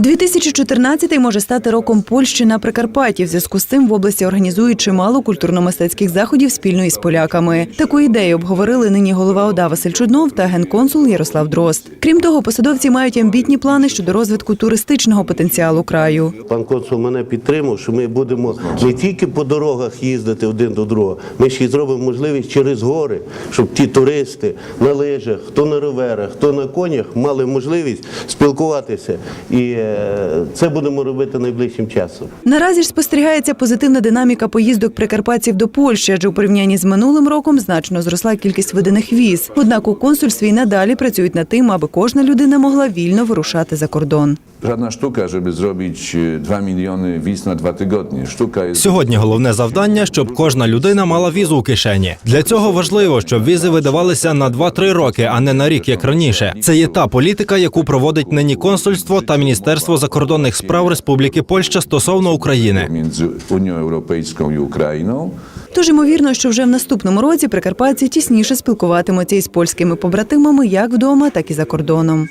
2014 може стати роком Польщі на Прикарпатті. В зв'язку з цим в області організують чимало культурно-мистецьких заходів спільно із поляками. Таку ідею обговорили нині голова ОДА Василь Чуднов та генконсул Ярослав Дрозд. Крім того, посадовці мають амбітні плани щодо розвитку туристичного потенціалу краю. Пан консул мене підтримав, що ми будемо не тільки по дорогах їздити один до другого, ми ще й зробимо можливість через гори, щоб ті туристи на лижах, хто на роверах, хто на конях мали можливість спілкуватися. І е, це будемо робити найближчим часом. Наразі ж спостерігається позитивна динаміка поїздок прикарпатців до Польщі, адже у порівнянні з минулим роком значно зросла кількість виданих віз. Однак у консульстві й надалі працюють над тим, аби кожна людина могла вільно вирушати за кордон. Sztuka, żeby zrobić e, 2 miliony wiz na dwa tygodnie. Sztuka jest Сьогодні головне завдання, щоб кожна людина мала візу у кишені. Для цього важливо, щоб візи видавалися на 2-3 роки, а не на рік, як раніше. Це є та політика, яку проводить нині консульство та Міністерство закордонних справ Республіки Польща стосовно України. między Unią Europejską i Ukrainą. Тож ймовірно, що вже в наступному році прикарпатці тісніше спілкуватимуться із польськими побратимами як вдома, так і за кордоном.